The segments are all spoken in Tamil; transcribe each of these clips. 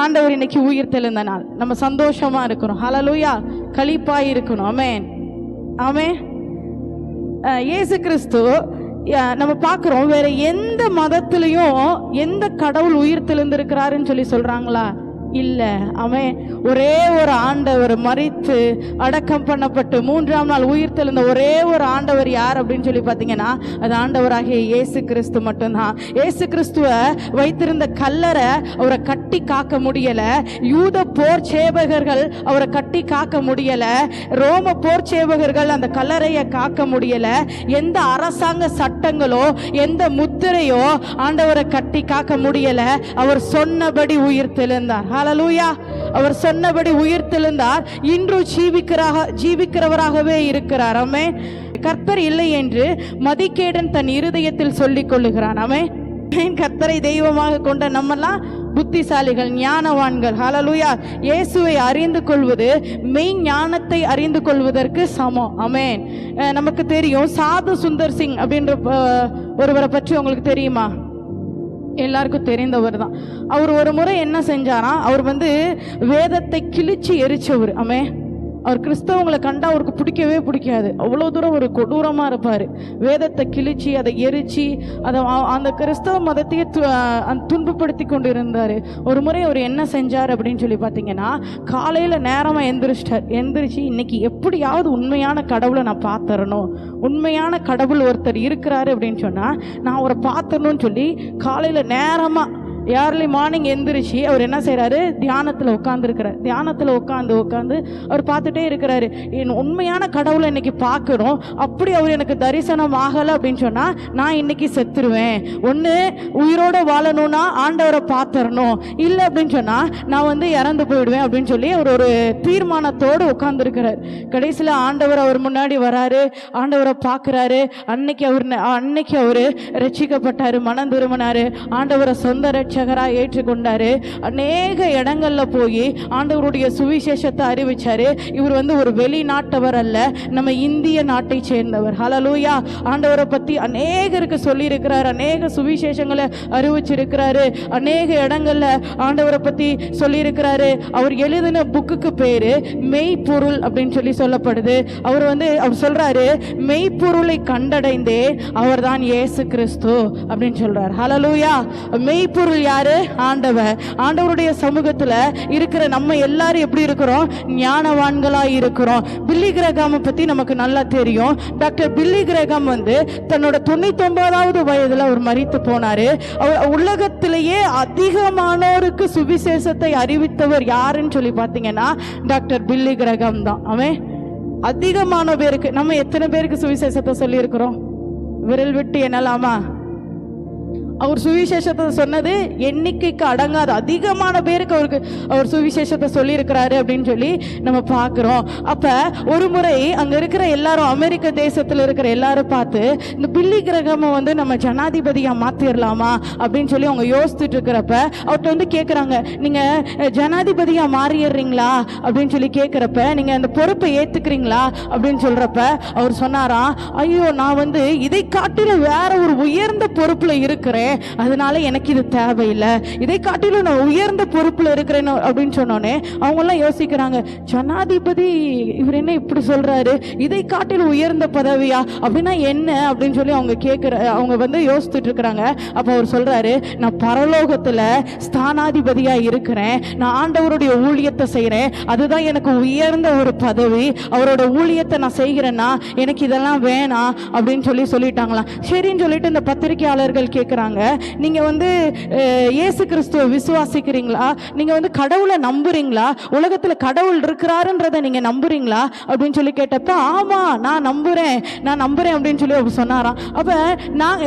ஆண்டவர் இன்னைக்கு உயிர் தெளிந்த நாள். நம்ம சந்தோஷமா இருக்கிறோம். ஹலலூயா களிப்பாய் இருக்கணும். அமேன் ஆமே இயேசு கிறிஸ்து நம்ம பார்க்குறோம் வேற எந்த மதத்திலையும் எந்த கடவுள் உயிர் தெளிந்திருக்கிறாருன்னு சொல்லி சொல்றாங்களா? இல்லை. அவன் ஒரே ஒரு ஆண்டவர் மறித்து அடக்கம் பண்ணப்பட்டு மூன்றாம் நாள் உயிர் தெழுந்த ஒரே ஒரு ஆண்டவர் யார் அப்படின்னு சொல்லி பார்த்தீங்கன்னா அது ஆண்டவராகிய இயேசு கிறிஸ்து மட்டும்தான். இயேசு கிறிஸ்துவை வைத்திருந்த கல்லறை அவரை கட்டி காக்க முடியலை. யூத போர் சேவகர்கள் அவரை கட்டி காக்க முடியலை. ரோம போர் சேவகர்கள் அந்த கல்லறையை காக்க முடியலை. எந்த அரசாங்க சட்டங்களோ எந்த முத்திரையோ ஆண்டவரை கட்டி காக்க முடியலை. அவர் சொன்னபடி உயிர் தெழுந்தார். ஹலலூயா அவர் சொன்னபடி உயிர் தெழுந்தார் இன்று ஜீவிக்கிறாக ஜீவிக்கிறவராகவே இருக்கிறார். அமே கர்த்தர் இல்லை என்று மதிக்கேடன் தன் இருதயத்தில் சொல்லிக் கொள்ளுகிறான். அமே கர்த்தரை தெய்வமாக கொண்ட நம்மெல்லாம் புத்திசாலிகள் ஞானவான்கள். ஹalleluya இயேசுவை அறிந்து கொள்வது மெய் ஞானத்தை அறிந்து கொள்வதற்கு சமம். அமேன் நமக்கு தெரியும் சாது சுந்தர் சிங் அப்படின்ற ஒருவரை பற்றி உங்களுக்கு தெரியுமா? எல்லாருக்கும் தெரிந்தவர் தான். அவர் ஒரு முறை என்ன செஞ்சாரா? அவர் வந்து வேதத்தை கிழிச்சு எரிச்சவர். ஆமே அவர் கிறிஸ்தவங்களை கண்டா அவருக்கு பிடிக்கவே பிடிக்காது. அவ்வளோ தூரம் ஒரு கொடூரமாக இருப்பார். வேதத்தை கிழிச்சு அதை எரிச்சு அதை அந்த கிறிஸ்தவ மதத்தையே து அந்த துன்பப்படுத்தி கொண்டு இருந்தார் ஒரு முறை அவர் என்ன செஞ்சார் அப்படின்னு சொல்லி பார்த்தீங்கன்னா காலையில் நேரமாக எந்திரிச்சிட்டார். எந்திரிச்சு இன்னைக்கு எப்படியாவது உண்மையான கடவுளை நான் பார்த்துறணும் உண்மையான கடவுள் ஒருத்தர் இருக்கிறாரு அப்படின்னு சொன்னால் நான் அவரை பார்த்துடணும்னு சொல்லி காலையில் நேரமாக ஏர்லி மார்னிங் எந்திரிச்சு அவர் என்ன செய்கிறாரு தியானத்தில் உட்காந்துருக்கிறார் தியானத்தில் உட்காந்து உட்காந்து அவர் பார்த்துட்டே இருக்கிறாரு. என் உண்மையான கடவுளை இன்னைக்கு பார்க்கணும். அப்படி அவர் எனக்கு தரிசனம் ஆகலை அப்படின்னு சொன்னால் நான் இன்னைக்கு செத்துருவேன். ஒன்று உயிரோடு வாழணும்னா ஆண்டவரை பார்த்துடணும் இல்லை அப்படின்னு சொன்னால் நான் வந்து இறந்து போயிடுவேன் அப்படின்னு சொல்லி அவர் ஒரு தீர்மானத்தோடு உட்காந்துருக்கிறார் கடைசியில் ஆண்டவர் அவர் முன்னாடி வராரு. ஆண்டவரை பார்க்குறாரு. அன்னைக்கு அவர் அன்னைக்கு அவர் ரட்சிக்கப்பட்டார் மனம் திரும்பினார். ஆண்டவரை சொந்த ரட்சி ரட்சகராக ஏற்றுக்கொண்டாரு. அநேக இடங்கள்ல போய் ஆண்டவருடைய சுவிசேஷத்தை அறிவிச்சாரு. இவர் வந்து ஒரு வெளிநாட்டவர் அல்ல நம்ம இந்திய நாட்டை சேர்ந்தவர். ஹலலூயா ஆண்டவரை பத்தி அநேகருக்கு சொல்லியிருக்கிறார் அநேக சுவிசேஷங்களை அறிவிச்சிருக்கிறாரு. அநேக இடங்கள்ல ஆண்டவரை பத்தி சொல்லியிருக்கிறாரு. அவர் எழுதின புக்குக்கு பேரு மெய்ப்பொருள் அப்படின்னு சொல்லி சொல்லப்படுது. அவர் வந்து அவர் சொல்றாரு மெய்ப்பொருளை கண்டடைந்தே அவர் தான் இயேசு கிறிஸ்து அப்படின்னு சொல்கிறார் ஹலலூயா மெய்ப்பொருள் யாரு? ஆண்டவர். ஆண்டவருடைய சமூகத்துல இருக்கிற நம்ம எல்லாரும் எப்படி இருக்கிறோம்? ஞானவான்களா இருக்கிறோம். பில்லி கிரகாமை பத்தி நமக்கு நல்லா தெரியும். டாக்டர் பில்லி கிரகம் வந்து தன்னோட தொண்ணூத்தி ஒன்பதாவது வயதுல அவர் மறித்து போனாரு. அவர் உலகத்திலேயே அதிகமானோருக்கு சுவிசேஷத்தை அறிவித்தவர் யாருன்னு சொல்லி பார்த்தீங்கன்னா டாக்டர் பில்லி கிரகம் தான். அவன் அதிகமான பேருக்கு நம்ம எத்தனை பேருக்கு சுவிசேஷத்தை சொல்லியிருக்கிறோம்? விரல் விட்டு என்னலாமா அவர் சுவிசேஷத்தை சொன்னது எண்ணிக்கைக்கு அடங்காத. அதிகமான பேருக்கு அவருக்கு அவர் சுவிசேஷத்தை சொல்லியிருக்கிறாரு அப்படின்னு சொல்லி நம்ம பார்க்குறோம். அப்போ ஒரு முறை அங்கே இருக்கிற எல்லாரும் அமெரிக்க தேசத்தில் இருக்கிற எல்லாரும் பார்த்து இந்த பில்லி கிரகமை வந்து நம்ம ஜனாதிபதியாக மாற்றிடலாமா அப்படின்னு சொல்லி அவங்க யோசித்துட்டு இருக்கிறப்ப அவர்கிட்ட வந்து கேட்குறாங்க நீங்கள் ஜனாதிபதியாக மாறிடுறீங்களா அப்படின்னு சொல்லி கேட்குறப்ப நீங்கள் அந்த பொறுப்பை ஏற்றுக்கிறீங்களா அப்படின்னு சொல்கிறப்ப அவர் சொன்னாராம் ஐயோ நான் வந்து இதை காட்டிலும் வேற ஒரு உயர்ந்த பொறுப்பில் இருக்கிறேன். அதனால எனக்கு இது தேவையில்லை. இதை காட்டிலும் நான் உயர்ந்த பொறுப்பில் இருக்கிறேன் அப்படின்னு சொன்னோன்னே அவங்கெல்லாம் யோசிக்கிறாங்க ஜனாதிபதி இவர் என்ன இப்படி சொல்றாரு? இதை காட்டிலும் உயர்ந்த பதவியா? அப்படின்னா என்ன? அப்படின்னு சொல்லி அவங்க கேட்குற அவங்க வந்து யோசித்துட்டு இருக்கிறாங்க. அப்போ அவர் சொல்றாரு நான் பரலோகத்தில் ஸ்தானாதிபதியாக இருக்கிறேன். நான் ஆண்டவருடைய ஊழியத்தை செய்கிறேன் அதுதான் எனக்கு உயர்ந்த ஒரு பதவி. அவரோட ஊழியத்தை நான் செய்கிறேன்னா எனக்கு இதெல்லாம் வேணாம். அப்படின்னு சொல்லி சொல்லிட்டாங்களாம். சரின்னு சொல்லிட்டு இந்த பத்திரிகையாளர்கள் கேட்குறாங்க நீங்க வந்து இயேசு கிறிஸ்துவ விசுவாசிக்கிறீங்களா? நீங்க வந்து கடவுளை நம்புறீங்களா? உலகத்துல கடவுள் இருக்கிறாருன்றதை நீங்க நம்புறீங்களா? அப்படின்னு சொல்லி கேட்டப்ப ஆமா நான் நம்புறேன். நான் நம்புறேன் அப்படின்னு சொல்லி அவர் சொன்னாராம். அப்ப நான்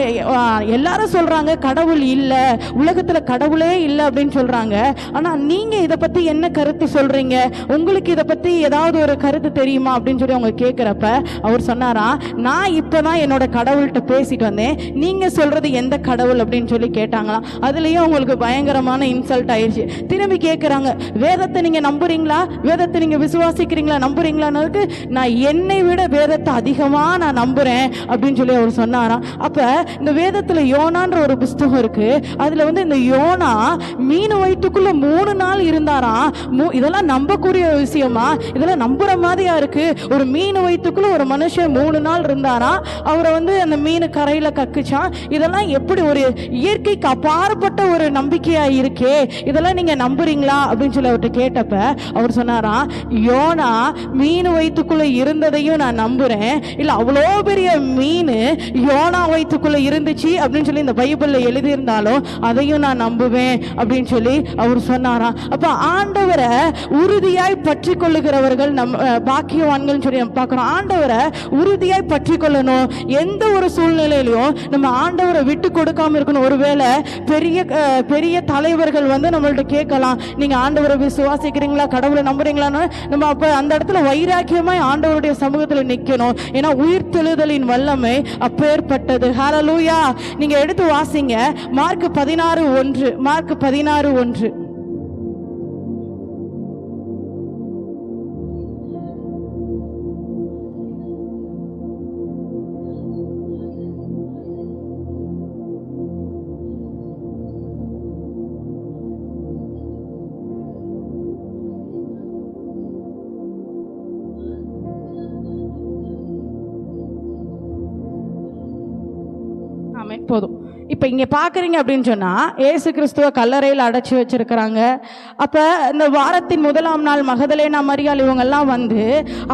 எல்லாரும் சொல்றாங்க கடவுள் இல்லை உலகத்துல கடவுளே இல்லை அப்படின்னு சொல்றாங்க. ஆனா நீங்க இதை பத்தி என்ன கருத்து சொல்றீங்க? உங்களுக்கு இதை பத்தி ஏதாவது ஒரு கருத்து தெரியுமா? அப்படின்னு சொல்லி அவங்க கேட்குறப்ப அவர் சொன்னாராம் நான் இப்பதான் என்னோட கடவுள்கிட்ட பேசிட்டு வந்தேன். நீங்க சொல்றது எந்த கடவுள் அப்படின்னு சொல்லி கேட்டாங்களாம். அதுலேயும் அவங்களுக்கு பயங்கரமான இன்சல்ட் ஆயிடுச்சு திரும்பி கேட்குறாங்க வேதத்தை நீங்கள் நம்புறீங்களா? வேதத்தை நீங்கள் விசுவாசிக்கிறீங்களா? நம்புறீங்களான்னு நான் என்னை விட வேதத்தை அதிகமாக நான் நம்புகிறேன் அப்படின்னு சொல்லி அவர் சொன்னாராம். அப்போ இந்த வேதத்தில் யோனான்ற ஒரு புஸ்தகம் இருக்கு. அதில் வந்து இந்த யோனா மீன் வயிற்றுக்குள்ள மூணு நாள் இருந்தாராம். மூ- இதெல்லாம் நம்பக்கூடிய விஷயமா? இதெல்லாம் நம்புற மாதிரியா இருக்கு? ஒரு மீன் வயிற்றுக்குள்ள ஒரு மனுஷன் மூணு நாள் இருந்தாராம். அவரை வந்து அந்த மீன் கரையில் கக்குச்சான் இதெல்லாம் எப்படி ஒரு இயற்கைக்கு அப்பாற்பட்ட ஒரு நம்பிக்கையா இருக்கே. இதெல்லாம் நீங்க நம்புறீங்களா? அப்படின்னு சொல்லி அவர்கிட்ட கேட்டப்ப அவர் சொன்னாராம் யோனா மீன் வயிற்றுக்குள்ள இருந்ததையும் நான் நம்புறேன். இல்ல அவ்வளோ பெரிய மீன் யோனா வயிற்றுக்குள்ள இருந்துச்சு அப்படின்னு சொல்லி இந்த பைபிள்ல எழுதியிருந்தாலும் அதையும் நான் நம்புவேன் அப்படின்னு சொல்லி அவர் சொன்னாராம் அப்ப ஆண்டவரை உறுதியாய் பற்றி கொள்ளுகிறவர்கள் நம் பாக்கியவான்கள் சொல்லி நம்ம ஆண்டவரை உறுதியாய் பற்றி கொள்ளணும் எந்த ஒரு சூழ்நிலையிலையும் நம்ம ஆண்டவரை விட்டு கொடுக்காம இருக்கணும். ஒருவேளை பெரிய பெரிய தலைவர்கள் வந்து நம்மள்ட்ட கேட்கலாம். நீங்க ஆண்டவரை விசுவாசிக்கிறீங்களா கடவுளை நம்புறீங்களான்னு நம்ம அப்ப அந்த இடத்துல வைராக்கியமாய் ஆண்டவருடைய சமூகத்தில் நிக்கணும். ஏன்னா உயிர் தெழுதலின் வல்லமை அப்பேற்பட்டது. ஹalleluya நீங்க எடுத்து வாசிங்க. மார்க் பதினாறு ஒன்று. மார்க் பதினாறு ஒன்று. ஆமென் போதும் இப்போ இங்கே பார்க்குறீங்க அப்படின்னு சொன்னால் ஏசு கிறிஸ்துவ கல்லறையில் அடைச்சி வச்சிருக்கிறாங்க. அப்போ இந்த வாரத்தின் முதலாம் நாள் மகதலேனா மரியாள் இவங்கெல்லாம் வந்து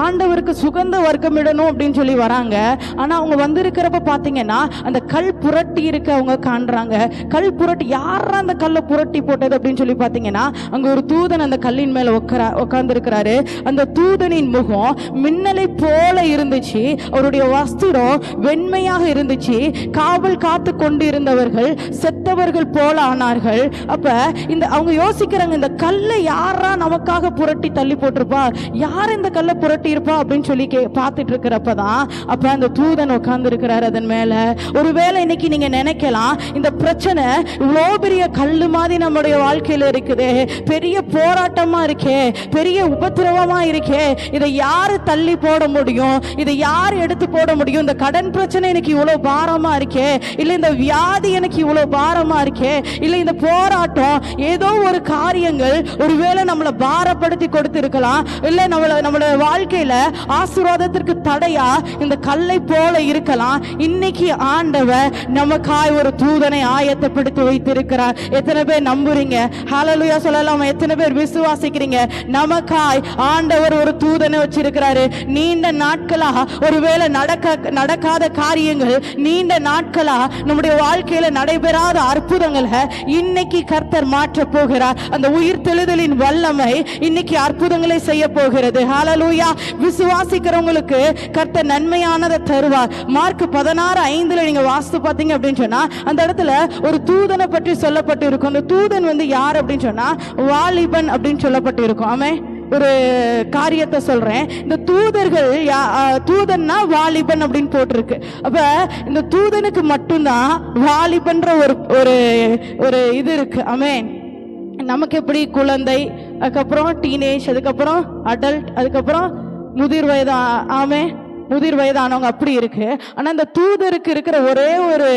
ஆண்டவருக்கு சுகந்த வர்க்கமிடணும் அப்படின்னு சொல்லி வராங்க. ஆனால் அவங்க வந்திருக்கிறப்ப பார்த்தீங்கன்னா அந்த கல் புரட்டி இருக்க அவங்க காண்றாங்க. கல் புரட்டி யாரா அந்த கல்லை புரட்டி போட்டது அப்படின்னு சொல்லி பார்த்தீங்கன்னா அங்கே ஒரு தூதன் அந்த கல்லின் மேலே உட்கார உட்காந்துருக்கிறாரு அந்த தூதனின் முகம் மின்னலை போல இருந்துச்சு. அவருடைய வஸ்திரம் வெண்மையாக இருந்துச்சு. காவல் காத்து கொண்டு இருந்தவர்கள் செத்தவர்கள் போல ஆனார்கள் அப்ப இந்த அவங்க யோசிக்கிறாங்க இந்த கல்லை யாரா நமக்காக புரட்டி தள்ளி போட்டிருப்பா? யார் இந்த கல்லை புரட்டி இருப்பா அப்படின்னு சொல்லி கே பார்த்துட்டு இருக்கிறப்பதான் அப்ப அந்த தூதன் உட்கார்ந்து இருக்கிறார் அதன் மேல. ஒருவேளை இன்னைக்கு நீங்க நினைக்கலாம் இந்த பிரச்சனை இவ்வளோ பெரிய கல்லு மாதிரி நம்முடைய வாழ்க்கையில இருக்குது. பெரிய போராட்டமா இருக்கே பெரிய உபத்திரவமா இருக்கே. இதை யாரு தள்ளி போட முடியும்? இதை யார் எடுத்து போட முடியும்? இந்த கடன் பிரச்சனை இன்னைக்கு இவ்வளவு பாரமா இருக்கே. இல்ல இந்த வியாதி எனக்கு இவ்வளவு பாரமா இருக்கே? இல்லை இந்த போராட்டம் ஏதோ ஒரு காரியங்கள் ஒருவேளை நம்மளை பாரப்படுத்தி கொடுத்துருக்கலாம். இல்லை நம்மளை நம்மளோட வாழ்க்கையில ஆசீர்வாதத்திற்கு தடையா இந்த கல்லை போல இருக்கலாம். இன்னைக்கு ஆண்டவர் நமக்காய் ஒரு தூதனை ஆயத்தப்படுத்தி வைத்திருக்கிறார். எத்தனை பேர் நம்புறீங்க? ஹலலுயா சொல்லலாம்? எத்தனை பேர் விசுவாசிக்கிறீங்க? நமக்காய் ஆண்டவர் ஒரு தூதனை வச்சிருக்கிறாரு. நீண்ட நாட்களா ஒருவேளை நடக்க நடக்காத காரியங்கள் நீண்ட நாட்களா நம்முடைய வாழ்க்கை வாழ்க்கையில நடைபெறாத அற்புதங்களை இன்னைக்கு கர்த்தர் மாற்ற போகிறார். அந்த உயிர் தெழுதலின் வல்லமை இன்னைக்கு அற்புதங்களை செய்ய போகிறது. ஹாலலூயா விசுவாசிக்கிறவங்களுக்கு கர்த்தர் நன்மையானதை தருவார். மார்க் பதினாறு ஐந்துல நீங்க வாஸ்து பார்த்தீங்க அப்படின்னு சொன்னா அந்த இடத்துல ஒரு தூதனை பற்றி சொல்லப்பட்டு இருக்கும் அந்த தூதன் வந்து யார் அப்படின்னு சொன்னா வாலிபன் அப்படின்னு சொல்லப்பட்டு இருக்கும் ஆமே ஒரு காரியத்தை சொல்றேன். இந்த தூதர்கள் யா- தூதன்னா வாலிபன் அப்படின்னு போட்டிருக்கு. அப்ப இந்த தூதனுக்கு மட்டும்தான் வாலிபன்ற ஒரு ஒரு ஒரு இது இருக்கு. அமேன் நமக்கு எப்படி? குழந்தை அதுக்கப்புறம் டீனேஜ் அதுக்கப்புறம் அடல்ட் அதுக்கப்புறம் முதிர் வயது ஆமே. முதிர் வயதானவங்க அப்படி இருக்கு. ஆனா இந்த தூதருக்கு இருக்கிற ஒரே ஒரு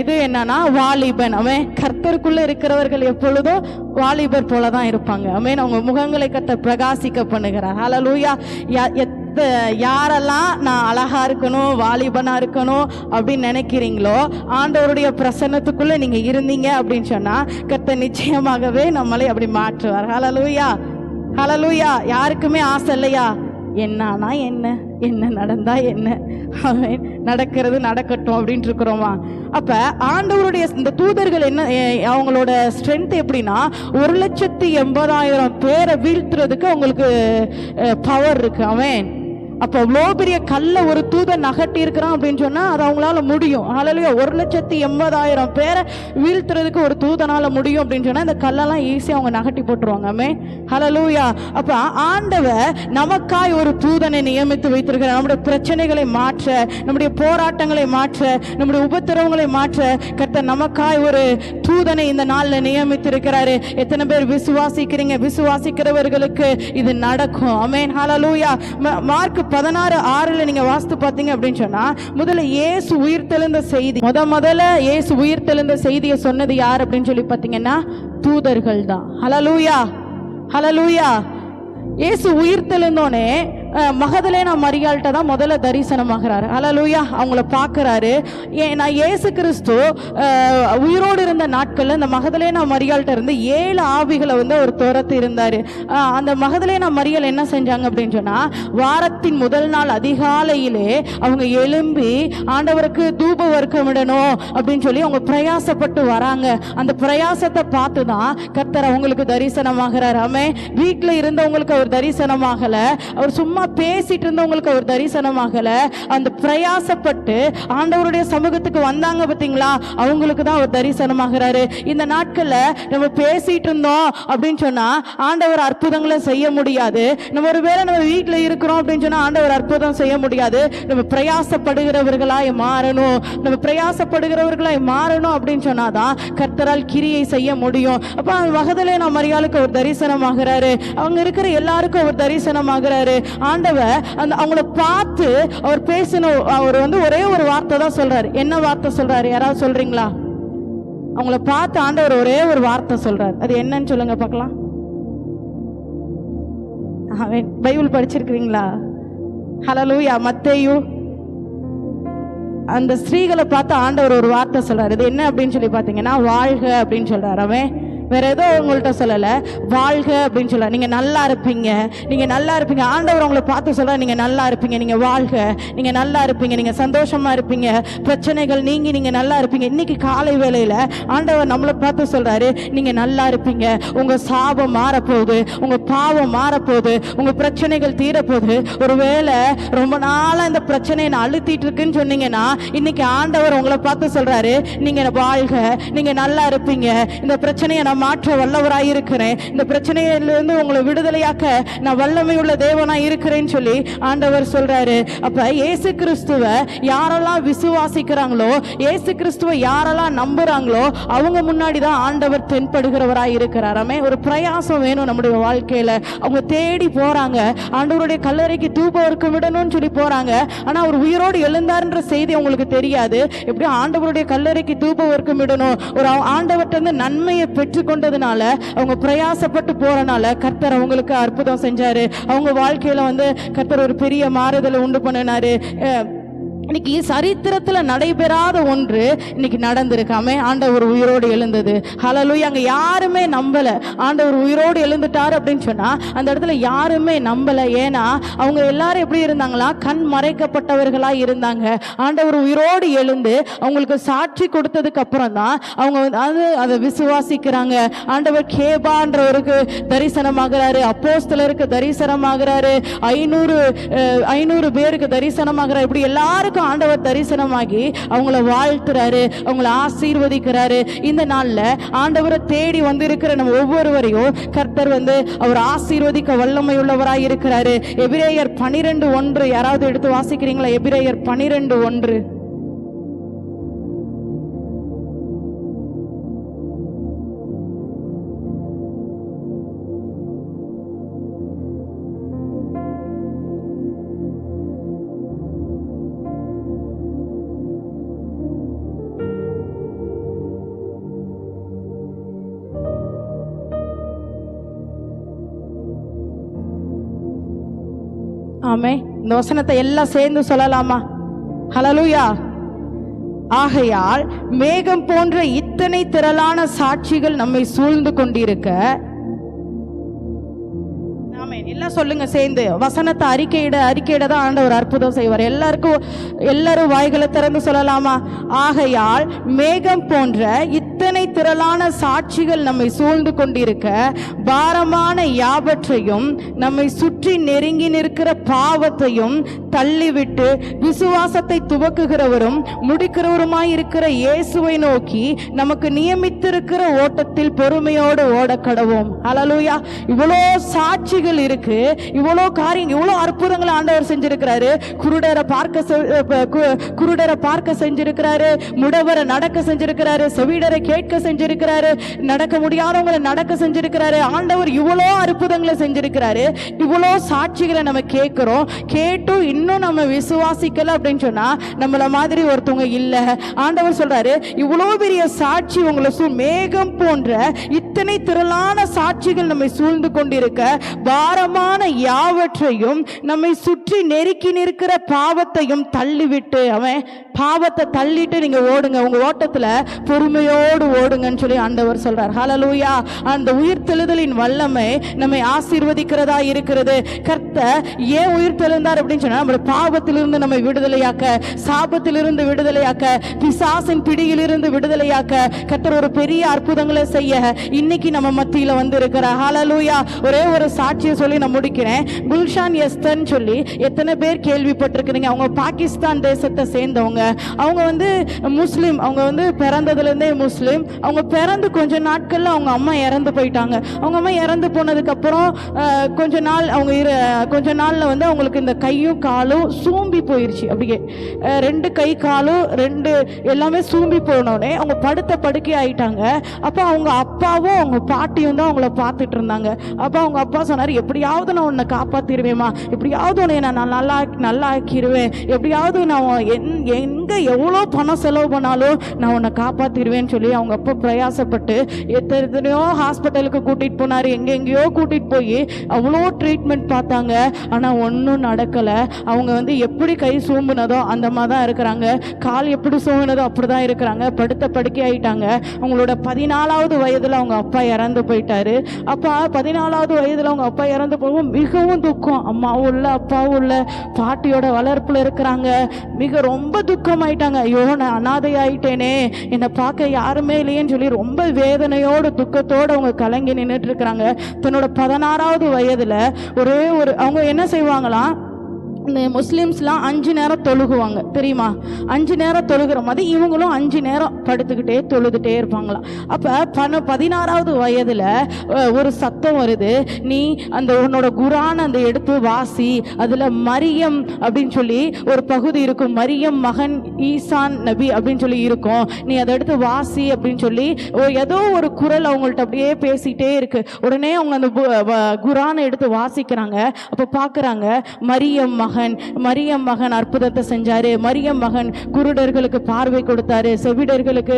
இது என்னன்னா வாலிபன். அவன் கர்த்தருக்குள்ள இருக்கிறவர்கள் எப்பொழுதும் வாலிபர் போல தான் இருப்பாங்க. அவன் அவங்க முகங்களை கத்த பிரகாசிக்க பண்ணுகிறார் ஹalleluya யா எத்த யாரெல்லாம் நான் அழகா இருக்கணும் வாலிபனா இருக்கணும் அப்படின்னு நினைக்கிறீங்களோ ஆண்டவருடைய பிரசன்னத்துக்குள்ள நீங்க இருந்தீங்க அப்படின்னு சொன்னா கத்த நிச்சயமாகவே நம்மளை அப்படி மாற்றுவார். ஹalleluya லூயா யாருக்குமே ஆசை இல்லையா? என்னானா என்ன? என்ன நடந்தா என்ன? அவன் நடக்கிறது நடக்கட்டும் அப்படின்ட்டு இருக்கிறோமா? அப்ப ஆண்டவருடைய இந்த தூதர்கள் என்ன அவங்களோட ஸ்ட்ரென்த் எப்படின்னா ஒரு லட்சத்தி எண்பதாயிரம் பேரை வீழ்த்துறதுக்கு அவங்களுக்கு பவர் இருக்கு. அவன் அப்போ அவ்வளோ பெரிய கல்லை ஒரு தூதன் நகட்டி இருக்கிறான் அப்படின்னு சொன்னால் அது அவங்களால முடியும். ஹalleluya ஒரு லட்சத்தி எண்பதாயிரம் பேரை வீழ்த்துறதுக்கு ஒரு தூதனால முடியும் அப்படின்னு சொன்னால் இந்த கல்லெல்லாம் ஈஸியாக அவங்க நகட்டி போட்டுருவாங்க. அமே ஹalleluya அப்போ ஆண்டவர் நமக்காய் ஒரு தூதனை நியமித்து வைத்திருக்கிறார். நம்முடைய பிரச்சனைகளை மாற்ற நம்முடைய போராட்டங்களை மாற்ற நம்முடைய உபத்திரவங்களை மாற்ற கர்த்தர் நமக்காய் ஒரு தூதனை இந்த நாளில் நியமித்திருக்கிறாரு. எத்தனை பேர் விசுவாசிக்கிறீங்க? விசுவாசிக்கிறவர்களுக்கு இது நடக்கும். அமேன் ஹலலூயா ம- மார்க் பதினாறு ஆறுல நீங்க வாஸ்து பார்த்தீங்க அப்படின்னு சொன்னா முதல்ல இயேசு உயிர்த்தெழுந்த செய்தி. முத முதல்ல இயேசு உயிர்த்தெழுந்த செய்தியை சொன்னது யார் அப்படின்னு சொல்லி பார்த்தீங்கன்னா தூதர்கள் தான் ஹலலூயா ஹலலூயா இயேசு உயிர்த்தெழுந்தோனே அஹ், மகதலேனா மரியாள்கிட்ட தான் முதல்ல தரிசனமாகிறாரு. அலலூயா அவங்கள பார்க்கறாரு. ஏ- நான் ஏசு கிறிஸ்து உயிரோடு இருந்த நாட்களில் இந்த மகதலேனா மரியாள்கிட்ட இருந்து ஏழு ஆவிகளை வந்து அவர் துரத்து இருந்தார். அந்த மகதலேனா மரியல் என்ன செஞ்சாங்க அப்படின்னு சொன்னால் வாரத்தின் முதல் நாள் அதிகாலையிலே அவங்க எழும்பி ஆண்டவருக்கு தூப வர்க்கமிடணும் அப்படின்னு சொல்லி அவங்க பிரயாசப்பட்டு வராங்க. அந்த பிரயாசத்தை பார்த்து தான் கர்த்தர் அவங்களுக்கு தரிசனமாகிறார். ஆமே வீட்டில் இருந்தவங்களுக்கு அவர் தரிசனமாகலை. அவர் சும்மா பேசிட்டு இருந்தவங்களுக்கு ஒரு தரிசனமாகல அந்த பிரயாசப்பட்டு ஆண்டவருடைய சமூகத்துக்கு வந்தாங்க பார்த்தீங்களா? அவங்களுக்கு தான் அவர் தரிசனமாகிறாரு இந்த நாட்கள்ல நம்ம பேசிட்டு இருந்தோம் அப்படின்னு சொன்னா ஆண்டவர் அற்புதங்களை செய்ய முடியாது. நம்ம ஒருவேளை நம்ம வீட்டில் இருக்கிறோம் அப்படின்னு சொன்னா ஆண்டவர் அற்புதம் செய்ய முடியாது. நம்ம பிரயாசப்படுகிறவர்களாய் மாறணும். நம்ம பிரயாசப்படுகிறவர்களாய் மாறணும் அப்படின்னு சொன்னாதான் கர்த்தரால் கிரியை செய்ய முடியும். அப்ப அந்த நான் மரியாளுக்கு ஒரு தரிசனமாகிறாரு அவங்க இருக்கிற எல்லாருக்கும் ஒரு தரிசனமாகிறாரு ஆண்டவர் அந்த அவங்கள பார்த்து அவர் பேசின அவர் வந்து ஒரே ஒரு வார்த்தை தான் சொல்றாரு. என்ன வார்த்தை சொல்றாரு? யாராவது சொல்றீங்களா? அவங்கள பார்த்து ஆண்டவர் ஒரே ஒரு வார்த்தை சொல்றாரு. அது என்னன்னு சொல்லுங்க பார்க்கலாம். பைபிள் படிச்சிருக்கிறீங்களா? ஹலலூயா மத்தேயு. அந்த ஸ்திரீகளை பார்த்து ஆண்டவர் ஒரு வார்த்தை சொல்றாரு. இது என்ன அப்படின்னு சொல்லி பார்த்தீங்கன்னா வாழ்க அப்படின்னு சொல்றாரு. அவன் வேற ஏதோ உங்கள்கிட்ட சொல்லல. வாழ்க அப்படின்னு சொல்ல நீங்க நல்லா இருப்பீங்க. நீங்க நல்லா இருப்பீங்க. ஆண்டவர் உங்களை பார்த்து சொல்ல நீங்க நல்லா இருப்பீங்க நீங்க வாழ்க. நீங்க நல்லா இருப்பீங்க நீங்க சந்தோஷமா இருப்பீங்க. பிரச்சனைகள் நீங்கி நீங்க நல்லா இருப்பீங்க. இன்னைக்கு காலை வேளையில ஆண்டவர் நம்மளை பார்த்து சொல்றாரு நீங்க நல்லா இருப்பீங்க. உங்க சாபம் மாறப்போகுது. உங்க பாவம் மாறப்போகுது. உங்க பிரச்சனைகள் தீரப்போகுது. ஒருவேளை ரொம்ப நாளா இந்த பிரச்சனையை நான் அழுத்திட்டு இருக்குன்னு சொன்னீங்கன்னா இன்னைக்கு ஆண்டவர் உங்களை பார்த்து சொல்றாரு நீங்க வாழ்க. நீங்க நல்லா இருப்பீங்க. இந்த பிரச்சனையை நான் மாற்ற வல்லவராய் இருக்கிறேன் இந்த பிரச்சனையிலிருந்து உங்களை விடுதலையாக்க நான் வல்லமை உள்ள தேவனாய் இருக்கிறேன்னு சொல்லி ஆண்டவர் சொல்றாரு. அப்ப இயேசு கிறிஸ்துவ யாரெல்லாம் விசுவாசிக்கிறாங்களோ இயேசு கிறிஸ்துவ யாரெல்லாம் நம்புறாங்களோ அவங்க முன்னாடி தான் ஆண்டவர் தென்படுகிறவராய் இருக்கிறாராமே ஒரு பிரயாசம் வேணும் நம்முடைய வாழ்க்கையில. அவங்க தேடி போறாங்க. ஆண்டவருடைய கல்லறைக்கு தூப வர்க்கம் விடணும்னு சொல்லி போறாங்க. ஆனா அவர் உயிரோடு எழுந்தாருன்ற செய்தி அவங்களுக்கு தெரியாது. எப்படி ஆண்டவருடைய கல்லறைக்கு தூப வர்க்கம் விடணும். ஒரு ஆண்டவர்கிட்ட இருந்து நன்மையை கொண்டதுனால அவங்க பிரயாசப்பட்டு போறனால கர்த்தர் அவங்களுக்கு அற்புதம் செஞ்சாரு. அவங்க வாழ்க்கையில வந்து கர்த்தர் ஒரு பெரிய மாறுதலை உண்டு பண்ணினாரு. இன்னைக்கு சரித்திரத்துல நடைபெறாத ஒன்று இன்னைக்கு நடந்திருக்காமே. ஆண்டவர் உயிரோடு எழுந்தது. ஹalleluya அங்க யாருமே நம்பல. ஆண்டவர் உயிரோடு எழுந்துட்டாரு அப்படின்னு சொன்னா அந்த இடத்துல யாருமே நம்பல. ஏன்னா அவங்க எல்லாரும் எப்படி இருந்தாங்களா? கண் மறைக்கப்பட்டவர்களா இருந்தாங்க. ஆண்டவர் உயிரோடு எழுந்து அவங்களுக்கு சாட்சி கொடுத்ததுக்கு அப்புறம் தான் அவங்க வந்து அது அதை விசுவாசிக்கிறாங்க. ஆண்டவர் கேபான்றவருக்கு தரிசனமாகிறாரு. அப்போஸ்தலருக்கு தரிசனமாகிறாரு. ஐநூறு ஐநூறு பேருக்கு தரிசனமாகிறார். இப்படி எல்லாருக்கும் ஆண்டவர் தரிசனமாகி அவங்கள வாழ்த்துறாரு அவங்கள ஆசீர்வதிக்கிறாரு. இந்த நாளில் ஆண்டவரை தேடி வந்திருக்கிற நம்ம ஒவ்வொருவரையும் கர்த்தர் வந்து அவர் ஆசீர்வதிக்க வல்லமை உள்ளவராக இருக்கிறாரு. எபிரேயர் பனிரெண்டு ஒன்று. யாராவது எடுத்து வாசிக்கிறீங்களா? எபிரேயர் பனிரெண்டு ஒன்று. ஆமே இந்த வசனத்தை எல்லாம் சேர்ந்து சொல்லலாமா? ஹலலுயா ஆகையால் மேகம் போன்ற இத்தனை திரளான சாட்சிகள் நம்மை சூழ்ந்து கொண்டிருக்க. எல்லாம் சொல்லுங்க சேர்ந்து. வசனத்தை அறிக்கையிட அறிக்கையிட தான் ஆண்டவர் அற்புதம் செய்வார். எல்லாருக்கும் எல்லாரும் வாய்களை திறந்து சொல்லலாமா? ஆகையால் மேகம் போன்ற இத்தனை திரளான சாட்சிகள் நம்மை சூழ்ந்து கொண்டிருக்க பாரமான யாவற்றையும் நம்மை சுற்றி நெருங்கி நிற்கிற பாவத்தையும் தள்ளிவிட்டு விசுவாசத்தை துவக்குகிறவரும் முடிக்கிறவருமாய் இருக்கிற இயேசுவை நோக்கி நமக்கு நியமித்திருக்கிற ஓட்டத்தில் பொறுமையோடு ஓட கடவோம். அலலூயா இவ்வளோ சாட்சிகள் இருக்கு. இவ்வளோ காரியம் இவ்வளோ அற்புதங்களை ஆண்டவர் செஞ்சிருக்கிறாரு. குருடரை பார்க்க குருடரை பார்க்க செஞ்சிருக்கிறாரு. முடவரை நடக்க செஞ்சிருக்கிறாரு. செவிடரை கேட்க செஞ்சிருக்கிறாரு. நடக்க முடியாதவங்களை நடக்க செஞ்சிருக்கிறாரு. ஆண்டவர் இவ்வளோ அற்புதங்களை செஞ்சிருக்கிறாரு. இவ்வளோ சாட்சிகளை நம்ம கேட்குறோம். கேட்டும் இன்னும் நம்ம விசுவாசிக்கல அப்படின்னு சொன்னா நம்மள மாதிரி ஒருத்தவங்க இல்லை. ஆண்டவர் சொல்றாரு இவ்வளோ பெரிய சாட்சி உங்களை சூ மேகம் போன்ற இத்தனை திரளான சாட்சிகள் நம்மை சூழ்ந்து கொண்டிருக்க பாரமான யாவற்றையும் நம்மை சுற்றி நெருக்கி நிற்கிற பாவத்தையும் தள்ளிவிட்டு அவன் பாவத்தை தள்ளிட்டு நீங்க ஓடுங்க. உங்க ஓட்டத்துல பொறுமையோடு ஓடு கொடுங்கன்னு சொல்லி ஆண்டவர் சொல்றார். ஹலலூயா அந்த உயிர் தெழுதலின் வல்லமை நம்மை ஆசீர்வதிக்கிறதா இருக்கிறது. கர்த்தர் ஏன் உயிர் தெழுந்தார் அப்படின்னு சொன்னா நம்ம பாவத்திலிருந்து நம்மை விடுதலையாக்க சாபத்திலிருந்து விடுதலையாக்க பிசாசின் பிடியிலிருந்து விடுதலையாக்க கர்த்தர் ஒரு பெரிய அற்புதங்களை செய்ய இன்னைக்கு நம்ம மத்தியில வந்து இருக்கிறார் ஹலலூயா ஒரே ஒரு சாட்சியை சொல்லி நான் முடிக்கிறேன். குல்ஷான் எஸ்தன் சொல்லி எத்தனை பேர் கேள்விப்பட்டிருக்கிறீங்க? அவங்க பாகிஸ்தான் தேசத்தை சேர்ந்தவங்க. அவங்க வந்து முஸ்லீம் அவங்க வந்து பிறந்ததுலேருந்தே முஸ்லீம். அவங்க பிறந்து கொஞ்ச நாட்களில் அவங்க அம்மா இறந்து போயிட்டாங்க. அவங்க அம்மா இறந்து போனதுக்கப்புறம் கொஞ்ச நாள் அவங்க இரு கொஞ்ச நாளில் வந்து அவங்களுக்கு இந்த கையும் காலும் சூம்பி போயிடுச்சு அப்படியே ரெண்டு கை காலும் ரெண்டு எல்லாமே சூம்பி போனோடனே அவங்க படுத்த படுக்கை ஆயிட்டாங்க. அப்போ அவங்க அப்பாவும் அவங்க பாட்டியும் தான் அவங்கள பார்த்துட்டு இருந்தாங்க. அப்போ அவங்க அப்பா சொன்னார் எப்படியாவது நான் உன்னை காப்பாற்றிடுவேம்மா எப்படியாவது உன்னை நான் நல்லா நல்லா ஆக்கிடுவேன் எப்படியாவது நான் என் எங்கே எவ்வளோ பணம் செலவு பண்ணாலும் நான் உன்னை காப்பாற்றிடுவேன்னு சொல்லி அவங்க அப்பா பிரயாசப்பட்டு எத்தனை எத்தனையோ ஹாஸ்பிட்டலுக்கு கூட்டிகிட்டு போனார். எங்கெங்கேயோ கூட்டிகிட்டு போய் அவ்வளோ ட்ரீட்மெண்ட் பார்த்தாங்க. ஆனால் ஒன்றும் நடக்கலை. அவங்க வந்து எப்படி கை சூம்புனதோ அந்த மாதிரி தான் இருக்கிறாங்க. கால் எப்படி சூம்புனதோ அப்படி தான் இருக்கிறாங்க. படுத்த படுக்கை ஆயிட்டாங்க. அவங்களோட பதினாலாவது வயதில் அவங்க அப்பா இறந்து போயிட்டாரு. அப்பா பதினாலாவது வயதில் அவங்க அப்பா இறந்து போகும் மிகவும் துக்கம். அம்மாவும் இல்லை அப்பாவும் இல்லை. பாட்டியோட வளர்ப்பில் இருக்கிறாங்க. மிக ரொம்ப துக்கமாயிட்டாங்க. ஐயோ நான் அனாதை ஆயிட்டேனே என்னை பார்க்க யாருமே இல்லையேன்னு சொல்லி ரொம்ப வேதனையோடு துக்கத்தோடு அவங்க கலங்கி நின்றுட்டு இருக்கிறாங்க. தன்னோட பதினாறாவது வயதில் ஒரே ஒரு அவங்க என்ன செய்வாங்களாம்? முஸ்லீம்ஸ்லாம் அஞ்சு நேரம் தொழுகுவாங்க. தெரியுமா? அஞ்சு நேரம் தொழுகிற மாதிரி இவங்களும் அஞ்சு நேரம் படுத்துக்கிட்டே தொழுதுகிட்டே இருப்பாங்களாம் அப்போ பன பதினாறாவது வயதில் ஒரு சத்தம் வருது. நீ அந்த உன்னோட குரான் அந்த எடுத்து வாசி அதில் மரியம் அப்படின்னு சொல்லி ஒரு பகுதி இருக்கும். மரியம் மகன் ஈசான் நபி அப்படின்னு சொல்லி இருக்கும். நீ அதை எடுத்து வாசி அப்படின்னு சொல்லி ஓ, ஏதோ ஒரு குரல் அவங்கள்ட்ட அப்படியே பேசிட்டே இருக்கு. உடனே அவங்க அந்த குரானை எடுத்து வாசிக்கிறாங்க. அப்போ பார்க்குறாங்க மரியம் மகன் மகன் மரியம் மகன் அற்புதத்தை செஞ்சாரு. மரியம் மகன் குருடர்களுக்கு பார்வை கொடுத்தாரு. செவிடர்களுக்கு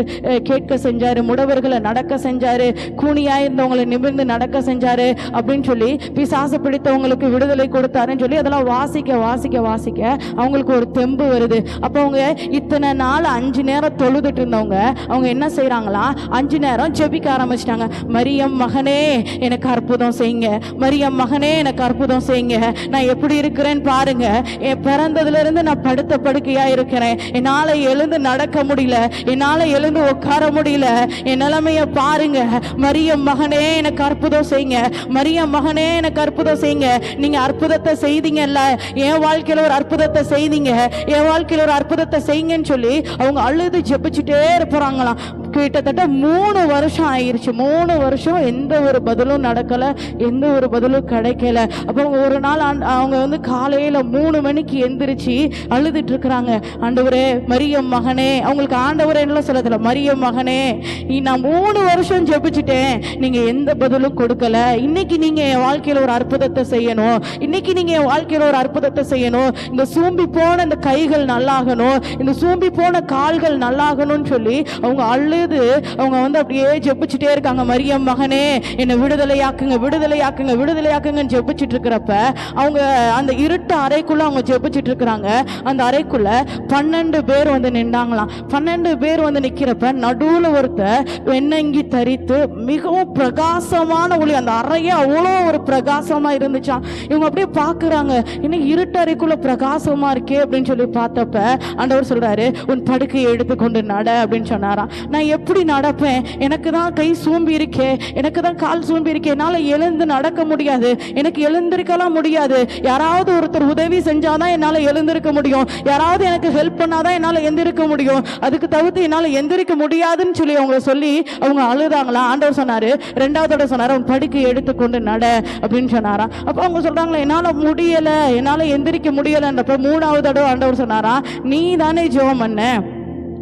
கேட்க செஞ்சாரு. முடவர்களை நடக்க செஞ்சாரு. கூனியா இருந்தவங்களை நிமிர்ந்து நடக்க செஞ்சாரு அப்படின்னு சொல்லி பிசாசு பிடித்தவங்களுக்கு விடுதலை கொடுத்தாருன்னு சொல்லி அதெல்லாம் வாசிக்க வாசிக்க வாசிக்க அவங்களுக்கு ஒரு தெம்பு வருது. அப்போ அவங்க இத்தனை நாள் அஞ்சு நேரம் தொழுதுட்டு இருந்தவங்க அவங்க என்ன செய்கிறாங்களா அஞ்சு நேரம் ஜெபிக்க ஆரம்பிச்சிட்டாங்க. மரியம் மகனே எனக்கு அற்புதம் செய்யுங்க. மரியம் மகனே எனக்கு அற்புதம் செய்யுங்க. நான் எப்படி இருக்கிறேன்னு பாருங்க. என் பிறந்ததுலேருந்து நான் படுத்த படுக்கையாக இருக்கிறேன். என்னால் எழுந்து நடக்க முடியல. என்னால் எழுந்து உட்கார முடியல. என் நிலைமையை பாருங்க. மரியம் மகனே எனக்கு அற்புதம் செய்யுங்க. மரியம் மகனே எனக்கு அற்புதம் செய்யுங்க. நீங்கள் அற்புதத்தை செய்தீங்கல்ல. என் வாழ்க்கையில் ஒரு அற்புதத்தை செய்தீங்க. என் வாழ்க்கையில் ஒரு அற்புதத்தை செய்யுங்கன்னு சொல்லி அவங்க அழுது ஜெபிச்சுட்டே இருப்பாங்களாம். கிட்டத்தட்ட மூணு வருஷம் ஆயிருச்சு. மூணு வருஷம் எந்த ஒரு பதிலும் நடக்கல எந்த ஒரு பதிலும் கிடைக்கல. அப்போ ஒரு நாள் அவங்க வந்து காலையில மூணு மணிக்கு எந்திரிச்சு அழுதுட்டு இருக்கிறாங்க. ஆண்டவரே மரியம் மகனே. அவங்களுக்கு ஆண்டவரே என்ன சொல்லதில்ல மரியம் மகனே. நீ நான் மூணு வருஷம் ஜெபிச்சிட்டேன். நீங்க எந்த பதிலும் கொடுக்கல. இன்னைக்கு நீங்க என் வாழ்க்கையில ஒரு அற்புதத்தை செய்யணும். இன்னைக்கு நீங்க என் வாழ்க்கையில ஒரு அற்புதத்தை செய்யணும். இந்த சூம்பி போன இந்த கைகள் நல்லாகணும். இந்த சூம்பி போன கால்கள் நல்லாகணும்னு சொல்லி அவங்க அழு பொழுது அவங்க வந்து அப்படியே ஜெபிச்சுட்டே இருக்காங்க. மரியம் மகனே என்னை விடுதலையாக்குங்க விடுதலையாக்குங்க விடுதலையாக்குங்கன்னு ஜெபிச்சுட்டு இருக்கிறப்ப அவங்க அந்த இருட்டு அறைக்குள்ள அவங்க ஜெபிச்சுட்டு இருக்கிறாங்க. அந்த அறைக்குள்ள பன்னெண்டு பேர் வந்து நின்றாங்களாம் பன்னெண்டு பேர் வந்து நிக்கிறப்ப நடுவுல ஒருத்தர் வெண்ணங்கி தரித்து மிகவும் பிரகாசமான ஒளி அந்த அறையே அவ்வளோ ஒரு பிரகாசமா இருந்துச்சாம். இவங்க அப்படியே பார்க்குறாங்க இன்னும் இருட்டு அறைக்குள்ள பிரகாசமா இருக்கே அப்படின்னு சொல்லி பார்த்தப்ப ஆண்டவர் சொல்றாரு உன் படுக்கையை எடுத்துக்கொண்டு நட அப்படின்னு சொன்னாராம். நான் எப்படி நடப்பேன்? எனக்கு தான் கை சூம்பி இருக்கே. எனக்கு தான் கால் சூம்பி இருக்கே. என்னால் எழுந்து நடக்க முடியாது. எனக்கு எழுந்திருக்கலாம் முடியாது. யாராவது ஒருத்தர் உதவி செஞ்சாதான் என்னால் எழுந்திருக்க முடியும். யாராவது எனக்கு ஹெல்ப் பண்ணாதான் என்னால் எந்திருக்க முடியும். அதுக்கு தவிர்த்து என்னால் எந்திரிக்க முடியாதுன்னு சொல்லி அவங்க சொல்லி அவங்க அழுதாங்களா? ஆண்டவர் சொன்னார் ரெண்டாவது தடவை அவன் படுக்கை எடுத்துக்கொண்டு நட அப்படின்னு சொன்னாராம். அப்போ அவங்க சொல்கிறாங்களே என்னால் முடியலை. என்னால் எந்திரிக்க முடியலைன்றப்ப மூணாவது தடவை ஆண்டவர் சொன்னாரா? நீ தானே ஜோம் பண்ண.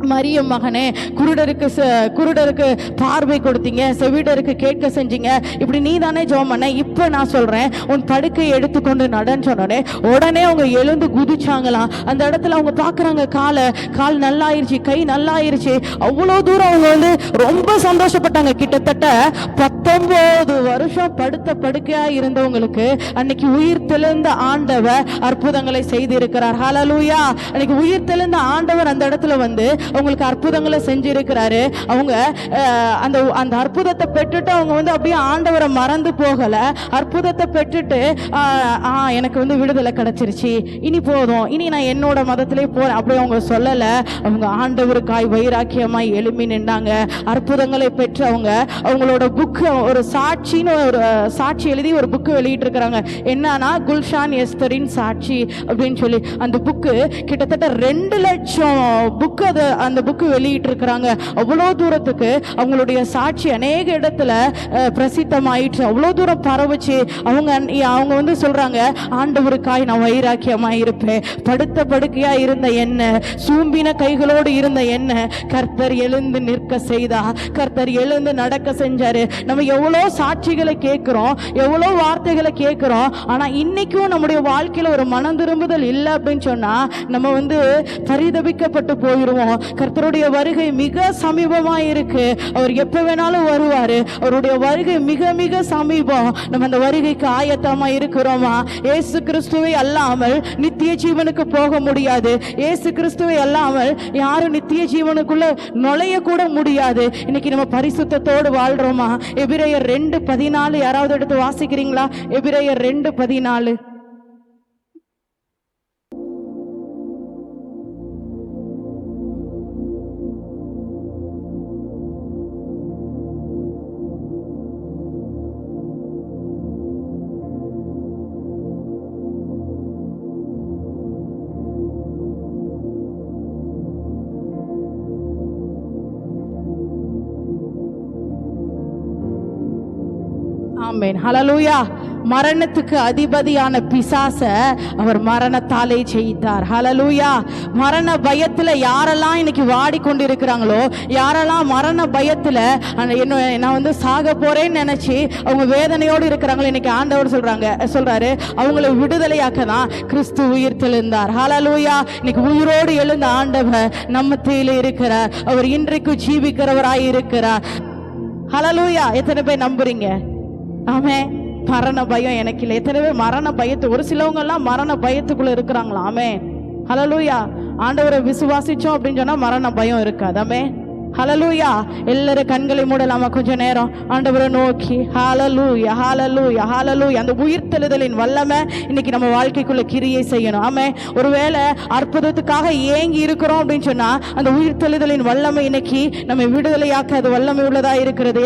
மரியம் மகனே குருடருக்கு ச- குருடருக்கு பார்வை கொடுத்தீங்க செவிடருக்கு கேட்க செஞ்சீங்க. இப்படி நீ தானே ஜோம் பண்ண? இப்போ நான் சொல்றேன் உன் படுக்கை எடுத்துக்கொண்டு நடன்னு சொன்னோடனே உடனே அவங்க எழுந்து குதிச்சாங்களாம் அந்த இடத்துல அவங்க பார்க்குறாங்க காலை கால் நல்லாயிருச்சு கை நல்லாயிருச்சு. அவ்வளோ தூரம் அவங்க வந்து ரொம்ப சந்தோஷப்பட்டாங்க. கிட்டத்தட்ட பத்தொன்பது வருஷம் படுத்த படுக்கையா இருந்தவங்களுக்கு அன்னைக்கு உயிர் தெளிந்த ஆண்டவர் அற்புதங்களை செய்திருக்கிறார். ஹலலூயா அன்னைக்கு உயிர் தெளிந்த ஆண்டவர் அந்த இடத்துல வந்து அவங்களுக்கு அற்புதங்களை செஞ்சிருக்கிறாரு. அவங்க அந்த அந்த அற்புதத்தை பெற்றுட்டு அவங்க வந்து அப்படியே ஆண்டவரை மறந்து போகல. அற்புதத்தை பெற்றுட்டு ஆ எனக்கு வந்து விடுதலை கிடைச்சிருச்சு. இனி போதும். இனி நான் என்னோட மதத்திலே போறேன் அப்படி அவங்க சொல்லல. அவங்க ஆண்டவருக்காய் வைராக்கியமாய் எழுப்பி நின்றாங்க. அற்புதங்களை பெற்று அவங்க அவங்களோட புக்கு ஒரு சாட்சின்னு ஒரு சாட்சி எழுதி ஒரு புக்கு வெளியிட்டு இருக்கிறாங்க என்னன்னா குல்ஷான் எஸ்தரின் சாட்சி அப்படின்னு சொல்லி. அந்த புக்கு கிட்டத்தட்ட ரெண்டு லட்சம் புக்கு அது அந்த புக்கு வெளியிட்டு இருக்கிறாங்க அவ்வளோ தூரத்துக்கு அவங்களுடைய சாட்சி அநேக இடத்துல பிரசித்தமாயிட்டு பிரசித்தமாயிற்று. அவ்வளோ தூரம் பரவுச்சு. அவங்க அவங்க வந்து சொல்றாங்க ஆண்டவருக்காய் நான் வைராக்கியமாக இருப்பேன். படுத்த படுக்கையா இருந்த என்ன? சூம்பின கைகளோடு இருந்த என்ன? கர்த்தர் எழுந்து நிற்க செய்தா? கர்த்தர் எழுந்து நடக்க செஞ்சாரு. நம்ம எவ்வளோ சாட்சிகளை கேட்குறோம் எவ்வளோ வார்த்தைகளை கேட்குறோம் ஆனால் இன்னைக்கும் நம்முடைய வாழ்க்கையில் ஒரு மனம் திரும்புதல் இல்லை அப்படின்னு சொன்னால் நம்ம வந்து பரிதபிக்கப்பட்டு போயிடுவோம் கர்த்தருடைய வருகை மிக சமீபமாக இருக்கு அவர் எப்போ வேணாலும் வருவார். அவருடைய வருகை மிக மிக சமீபம். நம்ம அந்த வருகைக்கு ஆயத்தமாக இருக்கிறோமா? ஏசு கிறிஸ்துவை அல்லாமல் நித்திய ஜீவனுக்கு போக முடியாது. ஏசு கிறிஸ்துவை அல்லாமல் யாரும் நித்திய ஜீவனுக்குள்ள நுழைய கூட முடியாது. இன்னைக்கு நம்ம பரிசுத்தத்தோடு வாழ்றோமா? எபிரேயர் ரெண்டு பதினாலு. யாராவது எடுத்து வாசிக்கிறீங்களா? எபிரேயர் ரெண்டு பதினாலு. ஆமேன். ஹலலூயா மரணத்துக்கு அதிபதியான பிசாச அவர் மரணத்தாலே ஜெயித்தார். ஹலலூயா மரண பயத்துல யாரெல்லாம் இன்னைக்கு வாடிக்கொண்டிருக்கிறாங்களோ யாரெல்லாம் மரண பயத்துல அந்த என்ன நான் வந்து சாக போறேன்னு நினைச்சு அவங்க வேதனையோடு இருக்கிறாங்களோ இன்னைக்கு ஆண்டவர் சொல்றாங்க சொல்றாரு அவங்கள விடுதலையாக்க தான் கிறிஸ்து உயிர் தெழுந்தார். ஹலலூயா இன்னைக்கு உயிரோடு எழுந்த ஆண்டவர் நம்ம மத்தியில இருக்கிறார். அவர் இன்றைக்கு ஜீவிக்கிறவராய் இருக்கிறார். ஹலலூயா எத்தனை பேர் நம்புறீங்க? ஆமே மரண பயம் எனக்கு இல்லை எத்தனை மரண பயத்து ஒரு சிலவங்கெல்லாம் மரண பயத்துக்குள்ள இருக்கிறாங்களா? ஆமே. ஹலலூயா ஆண்டவரை விசுவாசிச்சோம் அப்படின்னு சொன்னா மரண பயம் இருக்காது. ஆமே. ஹலலூயா எல்லாரும் கண்களை மூடலாமா? கொஞ்ச நேரம். ஆண்டவரை நோக்கி ஹாலலூயா ஹாலலூயா ஹாலலூயா அந்த உயிர்த்தெழுதலின் வல்லமை இன்னைக்கு நம்ம வாழ்க்கைக்குள்ள கிரியை செய்யணும். ஆமே. ஒருவேளை அற்புதத்துக்காக ஏங்கி இருக்கிறோம் அப்படின்னு சொன்னா அந்த உயிர்த்தெழுதலின் வல்லமை இன்னைக்கு நம்ம விடுதலையாக்க அது வல்லமை உள்ளதா இருக்கிறது.